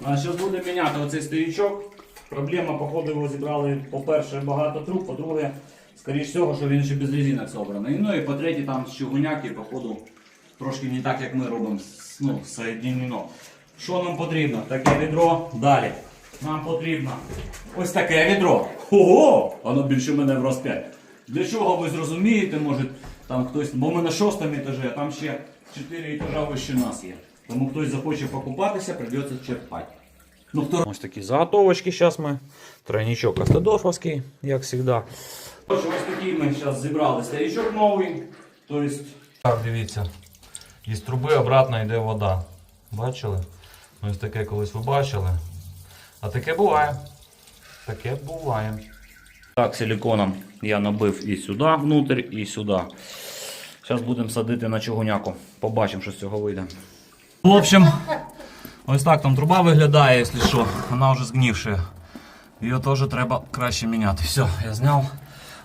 Зараз будемо міняти оцей стоячок. Проблема, походу, його зібрали, по-перше, багато труб, по-друге, скоріш всього, що він ще без резинок собраний. Ну і по-третє, там щугуняки, походу, трошки не так, як ми робимо, ну, соєдинено. Що нам потрібно? Таке відро. Далі. Нам потрібно ось таке відро. Ого! Воно більше мене в розп'ять. Для чого ви зрозумієте, може там хтось, бо ми на шостому етажі, а там ще 4 етажа вище нас є. Тому хтось захоче покупатися, придеться черпати. Ну, хто... Ось такі заготовочки зараз ми. Тройничок Астадофовський, як завжди. Ось такий ми зараз зібрали стоячок новий. Тобто, Так, дивіться. Із труби обратно йде вода. Бачили? Ось таке колись ви бачили. А таке буває. Таке буває. так, силиконом я набив і сюди внутрь, і сюди. Зараз будемо садити на чугуняку. Побачимо, що з цього вийде. В общем, ось так там труба виглядає, якщо що. Вона вже згнившая. Її теж треба краще міняти. Все, я зняв.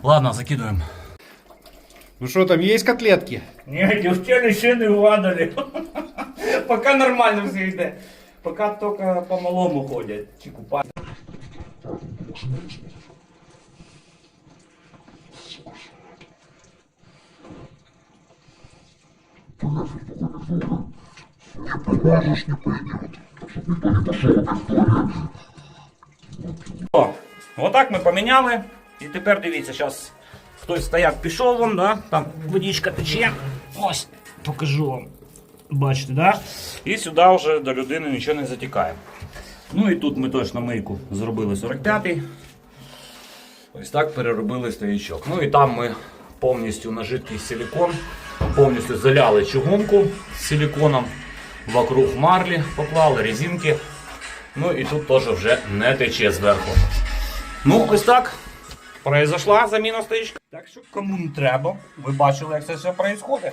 Ладно, закидуємо. Ну что, там есть котлетки? Ні, дівчини ще не вгадали. Поки нормально все йде. Поки тільки по малому ходять. Чи купають. О, отак ми поміняли. І тепер дивіться, зараз хтось стояк пішов вон, да? там водичка тече. Ось, покажу вам. Бачите, да? І сюди вже до людини нічого не затікає. Ну і тут ми точно мийку зробили 45-й. Ось так переробили стоячок. Ну і там ми повністю на жидкий силикон, повністю заляли чугунку з силиконом, вокруг марлі поклали резинки. Ну і тут теж вже не тече зверху. Ну, ось так. Произошла заміна стоїчка. Так що кому не треба, ви бачили, як це все відбувається.